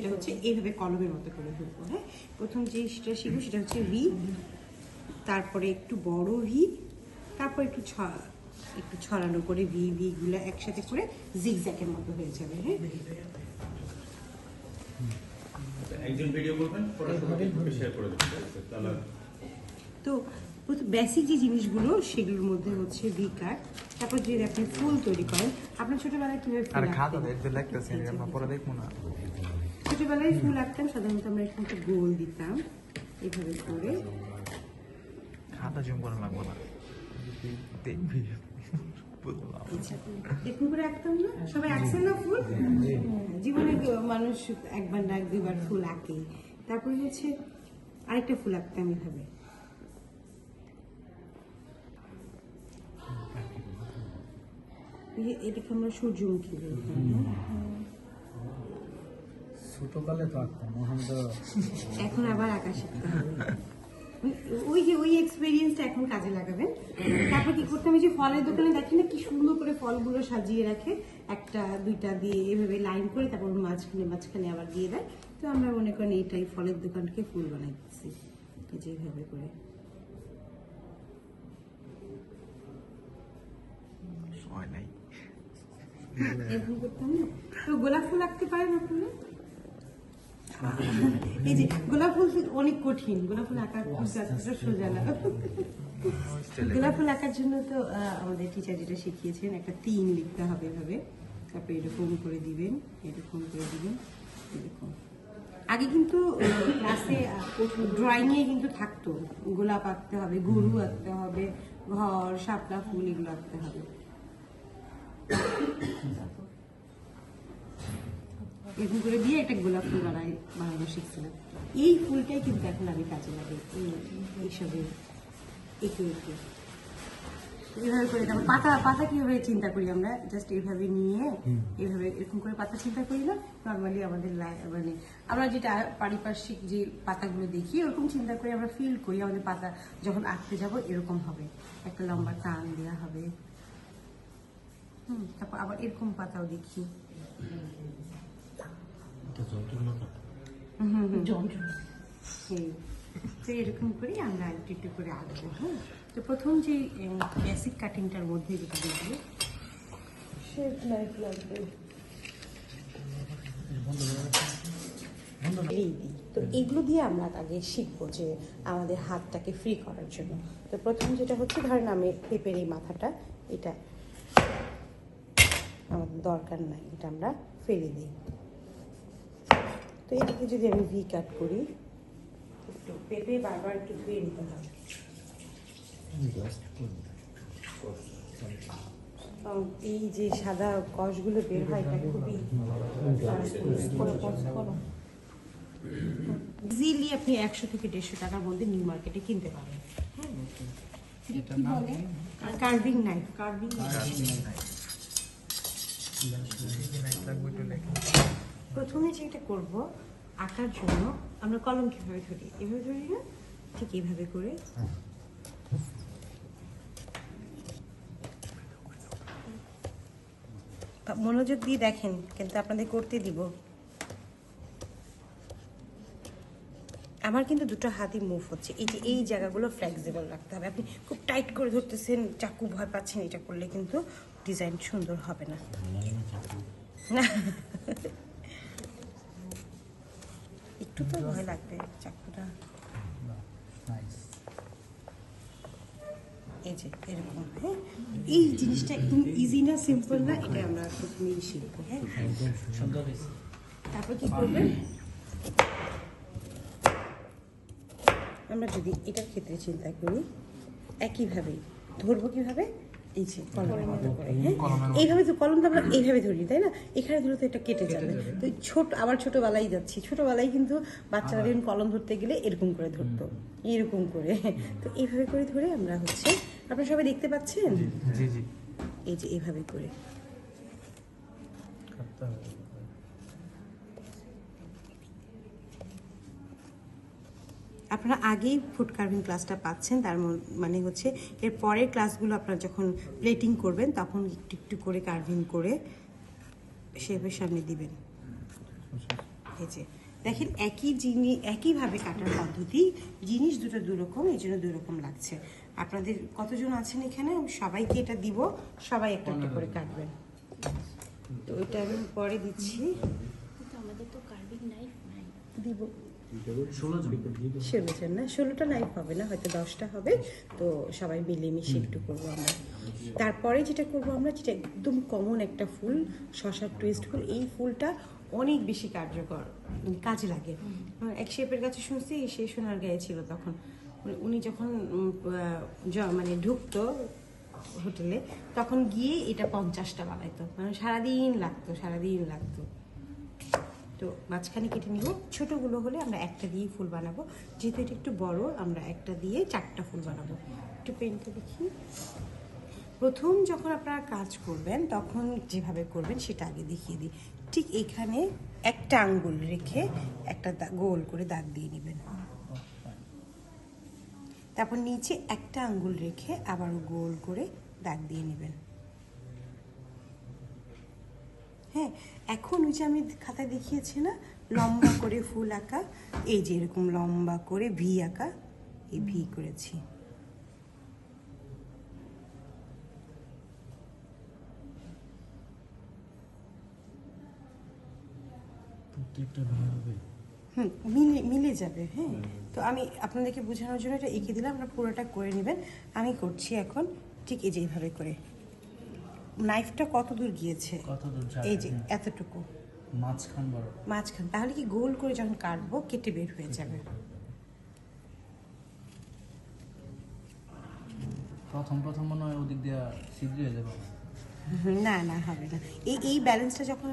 সেটা হচ্ছে এইভাবে কলমের মতো করে ধরবো হ্যাঁ? প্রথম যেটা শিখব সেটা হচ্ছে ভি তারপরে একটু বড় ভি তারপর একটু ছ একটু ছড়ানো করে ভি ভিগুলো একসাথে করে জিগজ্যাকের মতো হয়ে যাবে হ্যাঁ? একজন ভিডিও করবেন পরে শেয়ার করে দেবেন ঠিক আছে? তাহলে তো বেসিক যে জিনিসগুলো সেগুলোর মধ্যে হচ্ছে ভি কাট তারপর যদি আপনি ফুল তৈরি করেন আপনার ছোটবেলায় কীভাবে ফুল খাতা দেখতে লাগতেছে পরে দেখব না। ছোটবেলায় ফুল আঁকতাম সাধারণত আমরা এরকম একটা গোল দিতাম এভাবে করে। খাতা জুম করা লাগবো না। দেখবি এরকম করে আঁকতাম না? সবাই না ফুল? জীবনে মানুষ একবার না ফুল আঁকে। তারপরে হচ্ছে আরেকটা ফুল আঁকতাম এভাবে। এটাকে আমরা সূর্যমুখী বলি হ্যাঁ? ছোটকালে তো আঁকতাম এখন তো এখন আবার আঁকা শিখতে হবে। ওই যে ওই এক্সপিরিয়েন্সটা এখন কাজে লাগাবেন। তারপর কি করতাম এই যে ফলের দোকানে দেখি না কি সুন্দর করে ফলগুলো সাজিয়ে রাখে। একটা দুইটা দিয়ে এভাবে লাইন করে তারপর মাঝখানে মাঝখানে আবার দিয়ে দেয়। তো আমরা মনে করেন এইটাই ফলের দোকানকে ফুল বানাই দিচ্ছি এই যে এইভাবে করে। সময় নাই। এরকম করতাম না? তো গোলাপ ফুল আঁকতে পারেন আপনারা? এই যে গোলাপ ফুল অনেক কঠিন। গোলাপ ফুল সোজা না। গোলাপ ফুল আঁকার জন্য তো আমাদের টিচার যেটা শিখিয়েছেন একটা তিন লিখতে হবে এভাবে। তারপরে এরকম করে দিবেন এরকম করে দিবেন এরকম। আগে কিন্তু ক্লাসে ড্রয়িং এ কিন্তু থাকতো। গোলাপ আঁকতে হবে গরু আঁকতে হবে ঘর শাপলা ফুল এগুলো আঁকতে হবে। এরকম করে দিয়ে একটা গোলাপ ফুল বানাই বানানো শিখছিলাম এই ফুলটাই কিন্তু এখন আমি কাজে লাগে এই- এইসবের এঁকে এঁকে। এইভাবে করে তারপর পাতা পাতা কীভাবে চিন্তা করি আমরা? জাস্ট এইভাবে নিয়ে এইভাবে এরকম করে পাতা চিন্তা করি না? নর্মালি আমাদের মানে আমরা যেটা পারিপার্শ্বিক যে পাতাগুলো দেখি ওরকম চিন্তা করে আমরা ফিল করি আমাদের পাতা যখন আঁকতে যাব এরকম হবে। একটা লম্বা টান দেওয়া হবে। হুম তারপর আবার এরকম পাতাও দেখি। হুম। সেই তো এরকম করে আমরা একটু একটু করে আঁকবো হ্যাঁ তো প্রথম যে বেসিক কাটিংটার মধ্যে যেটা দেখব এই দিই। তো এগুলো দিয়ে আমরা আগে শিখব যে আমাদের হাতটাকে ফ্রি করার জন্য তো প্রথম যেটা হচ্ছে ধরেন আমি পেঁপের এই মাথাটা এটা আমাদের দরকার নাই এটা আমরা ফেলে দিই তো এটাকে যদি আমি ভি কাট করি একটু পেঁপে বারবার একটু ধুয়ে নিতে হবে। এই যে সাদা কষগুলো বের হয় এটা খুবই ইজিলি আপনি একশো থেকে দেড়শো টাকার মধ্যে নিউ মার্কেটে কিনতে পারেন। হ্যাঁ কার্ভিং নাইফ কার্ভিং লেখা প্রথমে যেটা করব আঁকার জন্য আমরা কলম কীভাবে ধরি? এভাবে ধরি না? ঠিক এইভাবে করে। মনোযোগ দিয়ে দেখেন কিন্তু আপনাদের করতে দিব। আমার কিন্তু দুটো হাতই মুভ হচ্ছে। এই যে এই জায়গাগুলো ফ্লেক্সিবল রাখতে হবে। আপনি খুব টাইট করে ধরতেছেন চাকু ভয় পাচ্ছেন এটা করলে কিন্তু ডিজাইন সুন্দর হবে না। না একটু তো ভয় লাগবে চাকুটা এই যে, এরকম হ্যাঁ? এই জিনিসটা ইজি না সিম্পল না এটা আমরা প্রথমেই শিখব হ্যাঁ? তারপর কি করবেন? আমরা যদি এটার ক্ষেত্রে চিন্তা করি একইভাবেই ধরবো কীভাবে? এই যে কলমের মতো করে হ্যাঁ? এইভাবে তো কলমটা আমরা এইভাবে ধরি তাই না? এখানে ধরে তো এটা কেটে যাবে। তো ছোট আবার ছোটবেলায় যাচ্ছি। ছোটবেলায় কিন্তু বাচ্চারা যখন কলম ধরতে গেলে এরকম করে ধরতো। এরকম করে। তো এইভাবে করে ধরে আমরা হচ্ছে আপনারা সবাই দেখতে পাচ্ছেন? এই যে এইভাবে করে কাটতে হবে আপনারা আগেই ফুড কার্ভিং ক্লাসটা পাচ্ছেন। তার মানে হচ্ছে এর পরের ক্লাসগুলো আপনারা যখন প্লেটিং করবেন তখন একটু একটু করে কার্ভিং করে শেপের সামনে দিবেন। এই যে দেখেন একই জিনিস একইভাবে কাটার পদ্ধতি জিনিস দুটো দুরকম এই জন্য দুরকম লাগছে। আপনাদের কতজন আছেন এখানে? সবাইকে এটা দিব সবাই একটা একটা করে কাটবেন। তো ওইটা আমি পরে দিচ্ছি। আমাদের তো কার্ভিং নাইফ নাই। দিব। ষোলো জন? না, ষোলোটা লাইভ হবে না, হয়তো দশটা হবে। তো সবাই মিলেমিশে একটু করব আমরা। তারপরে যেটা করব আমরা, যেটা একদম কমন একটা ফুল, শশার টুইস্ট ফুল, এই ফুলটা অনেক বেশি কার্যকর কাজে লাগে। এক শেপের কাছে শুনছি, সে সোনার গায়ে ছিল তখন। মানে উনি যখন মানে ঢুকতো হোটেলে, তখন গিয়ে এটা পঞ্চাশটা বানাইতো। মানে সারাদিন লাগতো সারাদিন লাগতো। তো মাঝখানে কেটে নিব। ছোটগুলো হলে আমরা একটা দিয়ে ফুল বানাবো। যেহেতু এটা একটু বড়, আমরা একটা দিয়ে চারটা ফুল বানাবো। একটু পেনটা দেখি। প্রথম যখন আপনারা কাজ করবেন, তখন যেভাবে করবেন সেটা আগে দেখিয়ে দিই। ঠিক এখানে একটা আঙ্গুল রেখে একটা গোল করে দাগ দিয়ে নেবেন। তারপর নিচে একটা আঙ্গুল রেখে আবার গোল করে দাগ দিয়ে নেবেন। হ্যাঁ এখন ওই যে আমি খাতায় দেখিয়েছি না লম্বা করে ফুল আঁকা এই যে এরকম লম্বা করে ভি আঁকা এই ভি করেছি। হুম মিলে মিলে যাবে হ্যাঁ। তো আমি আপনাদেরকে বোঝানোর জন্য এটা এঁকে দিলাম আপনারা পুরোটা করে নেবেন। আমি করছি এখন ঠিক এই যে এইভাবে করে। নাইফটা কত দূর গিয়েছে? কত দূর? এই যে এতটুকু। মাঝখান বড়। মাঝখান। তাহলে কি গোল করে যখন কাটবো কেটে বের হয়ে যাবে? প্রথম প্রথম মনে হয় ওদিক দিয়ে শীঘ্রই হয়ে যাবে। না না হবে না। এই এই ব্যালেন্সটা যখন